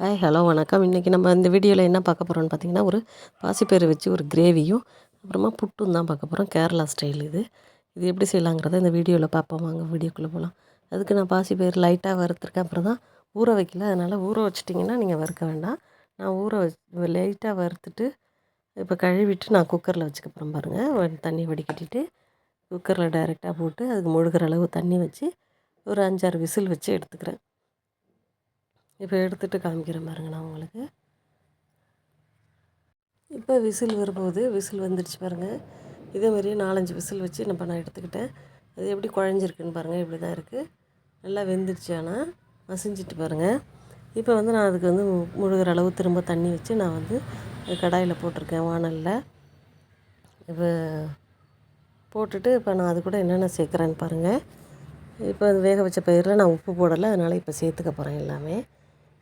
Hi hello வணக்கம். இன்றைக்கி நம்ம இந்த வீடியோவில் என்ன பார்க்க போகிறோம்னு பார்த்தீங்கன்னா ஒரு பாசிப்பயிறு வச்சு ஒரு கிரேவியும் அப்புறமா புட்டும் தான் பார்க்க போகிறோம் கேரளா ஸ்டைல் இது. இது எப்படி செய்யலாங்கிறத இந்த வீடியோவில் பார்ப்போம். வாங்க வீடியோக்குள்ளே போகலாம் அதுக்கு நான் பாசிப்பயிறு லைட்டாக வறுத்துருக்கேன். அப்புறம் தான் ஊற வைக்கல. அதனால் ஊற வச்சிட்டிங்கன்னா நீங்கள் வறுக்க வேண்டாம். நான் ஊற வச்சு லைட்டாக வறுத்துட்டு இப்போ கழுவிட்டு நான் குக்கரில் வச்சுக்க போகிறேன் பாருங்கள் தண்ணி வடிகட்டிட்டு குக்கரில் டைரெக்டாக போட்டு அதுக்கு முழுகிற அளவு தண்ணி வச்சு ஒரு அஞ்சாறு விசில் வச்சு எடுத்துக்கிறேன். இப்போ எடுத்துகிட்டு காமிக்கிறேன் பாருங்க நான் உங்களுக்கு. இப்போ விசில் வரும்போது விசில் வந்துடுச்சு பாருங்கள் இதே மாதிரியே நாலஞ்சு விசில் வச்சு நம்ம நான் எடுத்துக்கிட்டேன். அது எப்படி குழஞ்சிருக்குன்னு பாருங்கள் இப்படி தான் இருக்குது நல்லா வெந்துடுச்சு ஆனால் மசிஞ்சிட்டு பாருங்கள் இப்போ வந்து நான் அதுக்கு வந்து முழுகிற அளவு திரும்ப தண்ணி வச்சு நான் வந்து கடாயில் போட்டிருக்கேன் வானலில். இப்போ போட்டுட்டு இப்போ நான் அது கூட என்னென்ன சேர்க்குறேன்னு பாருங்கள் இப்போ வேக வச்ச பயிரில் நான் உப்பு போடலை அதனால் இப்போ சேர்த்துக்க போகிறேன் எல்லாமே.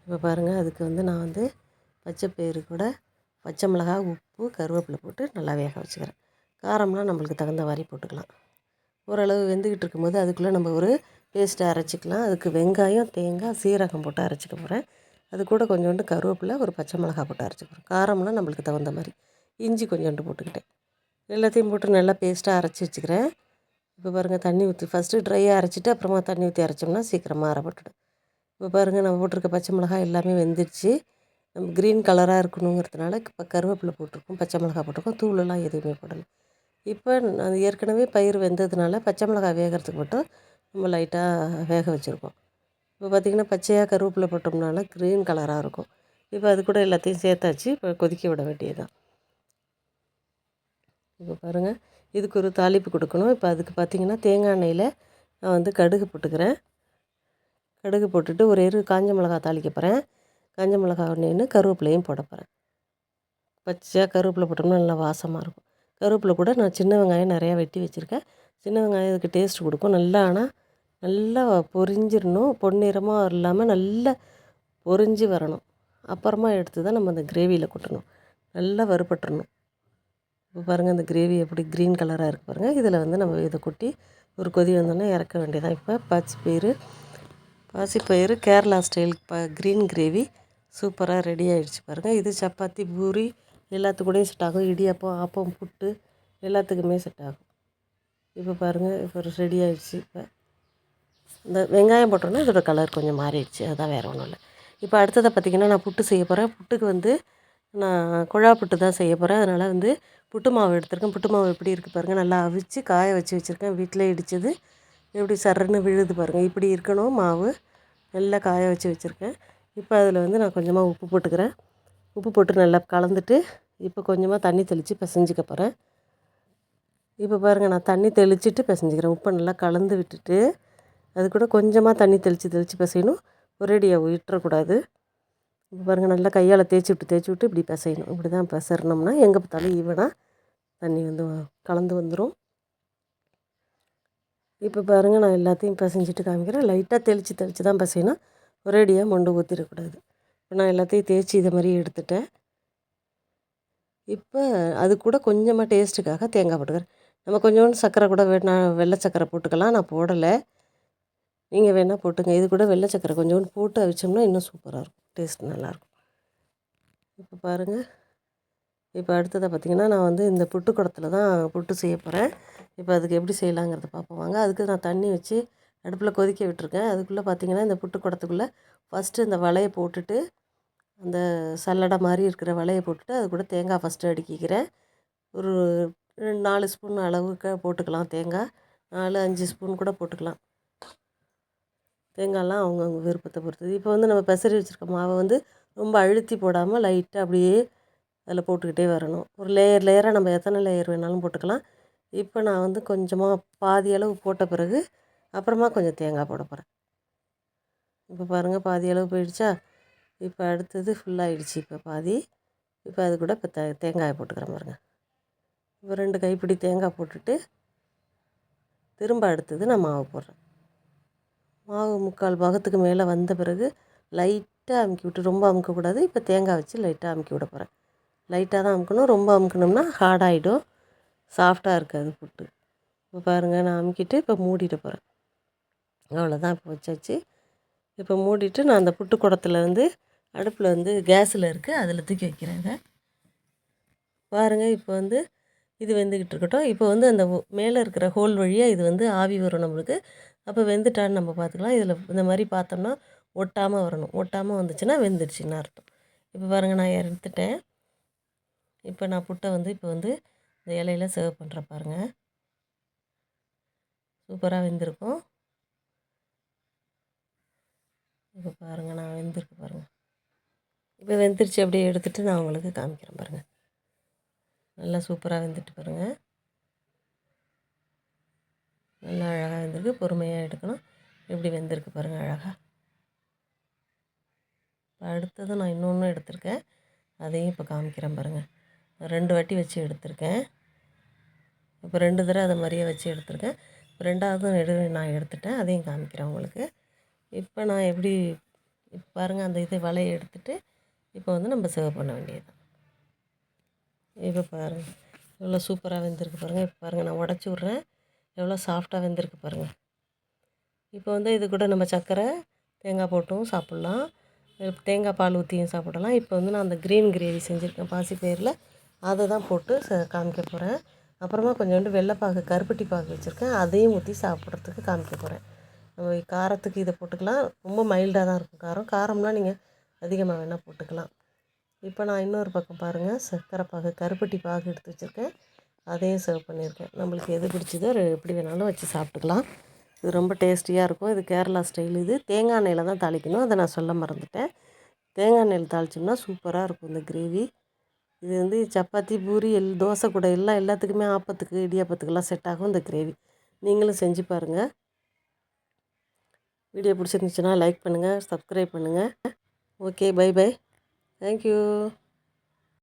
இப்போ பாருங்கள் அதுக்கு வந்து நான் வந்து பச்சை பயிறு கூட பச்சை மிளகா உப்பு கருவேப்பிலை போட்டு நல்லா வேக வச்சுக்கிறேன். காரம்லாம் நம்மளுக்கு தகுந்த மாதிரி போட்டுக்கலாம். ஓரளவு வெந்துக்கிட்டு இருக்கும்போது அதுக்குள்ளே நம்ம ஒரு பேஸ்ட்டை அரைச்சிக்கலாம். அதுக்கு வெங்காயம் தேங்காய் சீரகம் போட்டு அரைச்சிக்க போகிறேன் அது கூட கொஞ்சோண்டு கருவேப்பிலை ஒரு பச்சை மிளகா போட்டு அரைச்சிக்கிறேன் காரம்லாம் நம்மளுக்கு தகுந்த மாதிரி. இஞ்சி கொஞ்சோண்டு போட்டுக்கிட்டேன். எல்லாத்தையும் போட்டு நல்லா பேஸ்ட்டாக அரைச்சி வச்சுக்கிறேன். இப்போ பாருங்கள் தண்ணி ஊற்றி ஃபஸ்ட்டு ட்ரையாக அரைச்சிட்டு அப்புறமா தண்ணி ஊற்றி அரைச்சோம்னா சீக்கிரமாக அரைப்பட்டுடும். இப்போ பாருங்கள் நம்ம போட்டிருக்க பச்சை மிளகாய் எல்லாமே வெந்துடுச்சு நம்ம க்ரீன் கலராக இருக்கணுங்கிறதுனால இப்போ கருவேப்பிலை போட்டிருக்கோம் பச்சை மிளகாய் போட்டிருக்கோம் தூளெல்லாம் எதுவுமே போடலை. இப்போ அது ஏற்கனவே பயிர் வெந்ததுனால பச்சை மிளகாய் வேகிறதுக்கு மட்டும் நம்ம லைட்டாக வேக வச்சுருக்கோம். இப்போ பார்த்திங்கன்னா பச்சையாக கருவேப்பிலை போட்டோம்னால க்ரீன் கலராக இருக்கும். இப்போ அது கூட எல்லாத்தையும் சேர்த்தாச்சு இப்போ கொதிக்க விட வேண்டியதுதான். இப்போ பாருங்கள் இதுக்கு ஒரு தாளிப்பு கொடுக்கணும். இப்போ அதுக்கு பார்த்திங்கன்னா தேங்காய் எண்ணெயில் நான் வந்து கடுகு போட்டுக்கிறேன். கடுகு போட்டுட்டு ஒரு எரு காஞ்ச மிளகா தாளிக்க போகிறேன் காஞ்ச மிளகா ஒன்று கருவேப்பிலையும் போட போகிறேன் பச்சையாக கருவேப்பிலை போட்டோம்னா நல்லா வாசமாக இருக்கும். கருவேப்பிலை கூட நான் சின்ன வெங்காயம் நிறையா வெட்டி வச்சுருக்கேன். சின்ன வெங்காயம் இதுக்கு டேஸ்ட் கொடுக்கும். நல்லா ஆனால் நல்லா பொரிஞ்சிடணும் பொன்னிறமாக இல்லாமல் நல்லா பொரிஞ்சு வரணும். அப்புறமா எடுத்து தான் நம்ம அந்த கிரேவியில் கொட்டணும். நல்லா வறுபட்டுறணும். இப்போ பாருங்கள் அந்த கிரேவி எப்படி க்ரீன் கலராக இருக்குது பாருங்கள் இதில் வந்து நம்ம இதை கொட்டி ஒரு கொதி வந்தோன்னே இறக்க வேண்டியதான் இப்போ பச்சை பயிறு பாசிப்பயிறு கேரளா ஸ்டைல் ப க்ரீன் கிரேவி சூப்பராக ரெடி ஆகிடுச்சு பாருங்கள் இது சப்பாத்தி பூரி எல்லாத்துக்கூடையும் செட் ஆகும். இடியாப்பம் ஆப்பம் புட்டு எல்லாத்துக்குமே செட் ஆகும். இப்போ பாருங்கள் இப்போ ரெடி ஆகிடுச்சு இப்போ இந்த வெங்காயம் போட்டோன்னா இதோட கலர் கொஞ்சம் மாறிடுச்சு. அதுதான் வேறு ஒன்றும் இல்லை. இப்போ அடுத்ததை பார்த்திங்கன்னா நான் புட்டு செய்ய போகிறேன் புட்டுக்கு வந்து நான் குழா புட்டு தான் செய்ய போகிறேன் அதனால் வந்து புட்டு மாவு எடுத்திருக்கேன். புட்டு மாவு எப்படி இருக்குது பாருங்கள் நல்லா அவிச்சு காய வச்சு வச்சுருக்கேன். வீட்டிலே இடித்தது எப்படி சர்ன்னு விழுது பாருங்கள் இப்படி இருக்கணும். மாவு நல்லா காய வச்சு வச்சுருக்கேன். இப்போ அதில் வந்து நான் கொஞ்சமாக உப்பு போட்டுக்கிறேன். உப்பு போட்டு நல்லா கலந்துட்டு இப்போ கொஞ்சமாக தண்ணி தெளித்து பிசைஞ்சிக்க போகிறேன். இப்போ பாருங்கள் நான் தண்ணி தெளிச்சுட்டு பிசைஞ்சிக்கிறேன். உப்பை நல்லா கலந்து விட்டுட்டு அது கூட கொஞ்சமாக தண்ணி தெளித்து தெளித்து பிசையணும். ஒரேடியாக விட்டுறக்கூடாது. இப்போ பாருங்கள் நல்லா கையால் தேய்ச்சி விட்டு தேய்ச்சி விட்டு இப்படி பிசையணும். இப்படி தான் பிசறினோம்னா எங்கே பார்த்தாலும் ஈவனாக தண்ணி வந்து கலந்து வந்துடும். இப்போ பாருங்கள் நான் எல்லாத்தையும் பிசைஞ்சிட்டு காமிக்கிறேன். லைட்டாக தெளித்து தெளித்து தான் பிசையணும். ஒரேடியாக மொண்டு ஊற்றிடக்கூடாது இப்போ நான் எல்லாத்தையும் தேய்ச்சி இதை மாதிரி எடுத்துட்டேன். இப்போ அது கூட கொஞ்சமாக டேஸ்ட்டுக்காக தேங்காய் போட்டுக்கிறேன். நம்ம கொஞ்சோண்டு சர்க்கரை கூட வேணா வெள்ளை சர்க்கரை போட்டுக்கலாம். நான் போடலை. நீங்கள் வேணால் போட்டுங்க. இது கூட வெள்ளை சர்க்கரை கொஞ்சோண்டு போட்டு அவிச்சோம்னா இன்னும் சூப்பராக இருக்கும். டேஸ்ட் நல்லாயிருக்கும். இப்போ பாருங்கள் இப்போ அடுத்ததை பார்த்திங்கன்னா நான் வந்து இந்த புட்டு குடத்தில் தான் புட்டு செய்ய போகிறேன் இப்போ அதுக்கு எப்படி செய்யலாங்கிறத பார்ப்போம். வாங்க அதுக்கு நான் தண்ணி வச்சு அடுப்பில் கொதிக்க விட்டுருக்கேன். அதுக்குள்ளே பார்த்திங்கன்னா இந்த புட்டு குடத்துக்குள்ளே ஃபஸ்ட்டு இந்த வலையை போட்டுட்டு அந்த சல்லடை மாதிரி இருக்கிற வலையை போட்டுட்டு அது கூட தேங்காய் ஃபஸ்ட்டு அடுக்கிக்கிறேன். ஒரு ரெண்டு நாலு ஸ்பூன் அளவுக்கு போட்டுக்கலாம் தேங்காய். நாலு அஞ்சு ஸ்பூன் கூட போட்டுக்கலாம். தேங்காயெலாம் அவங்கவுங்க விருப்பத்தை பொறுத்தது. இப்போ வந்து நம்ம பெசரி வச்சுருக்க மாவை வந்து ரொம்ப அழுத்தி போடாமல் லைட்டாக அப்படியே அதில் போட்டுக்கிட்டே வரணும். ஒரு லேயர் லேயராக நம்ம எத்தனை லேயர் வேணாலும் போட்டுக்கலாம். இப்போ நான் வந்து கொஞ்சமாக பாதி அளவு போட்ட பிறகு அப்புறமா கொஞ்சம் தேங்காய் போட போகிறேன் இப்போ பாருங்கள் பாதி அளவு போயிடுச்சா? இப்போ அடுத்தது ஃபுல்லாகிடுச்சு இப்போ பாதி. இப்போ அது கூட இப்போ தே தேங்காயை போட்டுக்கிறேன் பாருங்கள் இப்போ ரெண்டு கைப்பிடி தேங்காய் போட்டுட்டு திரும்ப அடுத்தது நான் மாவு போடுறேன். மாவு முக்கால் பாகத்துக்கு மேலே வந்த பிறகு லைட்டாக அமுக்கி விட்டு ரொம்ப அமுக்கக்கூடாது. இப்போ தேங்காய் வச்சு லைட்டாக அமுக்கி விட போகிறேன் லைட்டாக தான் அமுக்கணும். ரொம்ப அமுக்கணும்னா ஹார்டாகிடும் சாஃப்டாக இருக்காது புட்டு இப்போ பாருங்கள் நான் அமுக்கிட்டு இப்போ மூடிட்டு போகிறேன் அவ்வளோதான் இப்போ வச்சாச்சு. இப்போ மூடிட்டு நான் அந்த புட்டு குடத்துல வந்து அடுப்பில் வந்து கேஸில் இருக்குது அதில் தூக்கி வைக்கிறேங்க. பாருங்கள் இப்போ வந்து இது வெந்துக்கிட்டு இருக்கட்டும். இப்போ வந்து அந்த மேலே இருக்கிற ஹோல் வழியாக இது வந்து ஆவி வரும் நம்மளுக்கு. அப்போ வெந்துட்டான்னு நம்ம பார்த்துக்கலாம் இதில் இந்த மாதிரி பார்த்தோம்னா ஒட்டாமல் வரணும். ஒட்டாமல் வந்துச்சுன்னா வெந்துடுச்சுன்னு அர்த்தம். இப்போ பாருங்கள் நான் எடுத்துட்டேன். இப்போ நான் புட்டை வந்து இப்போ வந்து இந்த இலையில சர்வ் பண்ணுறேன் பாருங்கள் சூப்பராக வெந்திருக்கும். இப்போ பாருங்கள் நான் வெந்திருக்கு பாருங்கள் இப்போ வெந்துருச்சு அப்படியே எடுத்துகிட்டு நான் உங்களுக்கு காமிக்கிறேன் பாருங்கள் நல்லா சூப்பராக வெந்துட்டு பாருங்கள் நல்லா அழகாக வெந்திருக்கு பொறுமையாக எடுக்கணும். எப்படி வெந்திருக்கு பாருங்கள் அழகாக இப்போ அடுத்ததும் நான் இன்னொன்று எடுத்திருக்கேன். அதையும் இப்போ காமிக்கிறேன் பாருங்கள் ரெண்டு வாட்டி வச்சு எடுத்திருக்கேன். இப்போ ரெண்டு தடவை அதை மாதிரியே வச்சு எடுத்திருக்கேன். இப்போ ரெண்டாவது எடு நான் எடுத்துட்டேன். அதையும் காமிக்கிறேன் உங்களுக்கு. இப்போ நான் எப்படி இப்போ பாருங்கள் அந்த இதை வலையை எடுத்துகிட்டு இப்போ வந்து நம்ம சேவ் பண்ண வேண்டியது. இப்போ பாருங்கள் எவ்வளோ சூப்பராக வெந்திருக்கு பாருங்கள் இப்போ பாருங்கள் நான் உடச்சி விட்றேன். எவ்வளோ சாஃப்டாக வெந்திருக்கு பாருங்கள் இப்போ வந்து இது கூட நம்ம சர்க்கரை தேங்காய் போட்டும் சாப்பிட்லாம். தேங்காய் பால் ஊற்றியும் சாப்பிடலாம். இப்போ வந்து நான் அந்த க்ரீன் கிரேவி செஞ்சுருக்கேன். பாசிப்பயிரில் அதை தான் போட்டு ச காமிக்க போகிறேன் அப்புறமா கொஞ்சோண்டு வெள்ளைப்பாகு கருப்பட்டி பாகு வச்சுருக்கேன். அதையும் ஊற்றி சாப்பிட்றதுக்கு காமிக்க போகிறேன் நம்ம காரத்துக்கு இதை போட்டுக்கலாம். ரொம்ப மைல்டாக தான் இருக்கும் காரம். காரம்லாம் நீங்கள் அதிகமாக வேணால் போட்டுக்கலாம். இப்போ நான் இன்னொரு பக்கம் பாருங்கள் சர்க்கரை பாகு கருப்பட்டி பாகு எடுத்து வச்சுருக்கேன். அதையும் சர்வ் பண்ணியிருக்கேன். நம்மளுக்கு எது பிடிச்சதோ எப்படி வேணாலும் வச்சு சாப்பிட்டுக்கலாம். இது ரொம்ப டேஸ்டியாக இருக்கும். இது கேரளா ஸ்டைல் இது. தேங்காய் எண்ணெயில் தான் தாளிக்கணும். அதை நான் சொல்ல மறந்துட்டேன். தேங்காய் எண்ணெயில் தாளிச்சோம்னா சூப்பராக இருக்கும் இந்த கிரேவி. இது வந்து சப்பாத்தி பூரி எல் தோசை கூட எல்லாம் எல்லாத்துக்குமே ஆப்பத்துக்கு இடியாப்பத்துக்கெல்லாம் செட் ஆகும் இந்த கிரேவி நீங்களும் செஞ்சு பாருங்கள் வீடியோ பிடிச்சிருந்துச்சுன்னா லைக் பண்ணுங்கள் சப்ஸ்கிரைப் பண்ணுங்கள் ஓகே பை பை தேங்க்யூ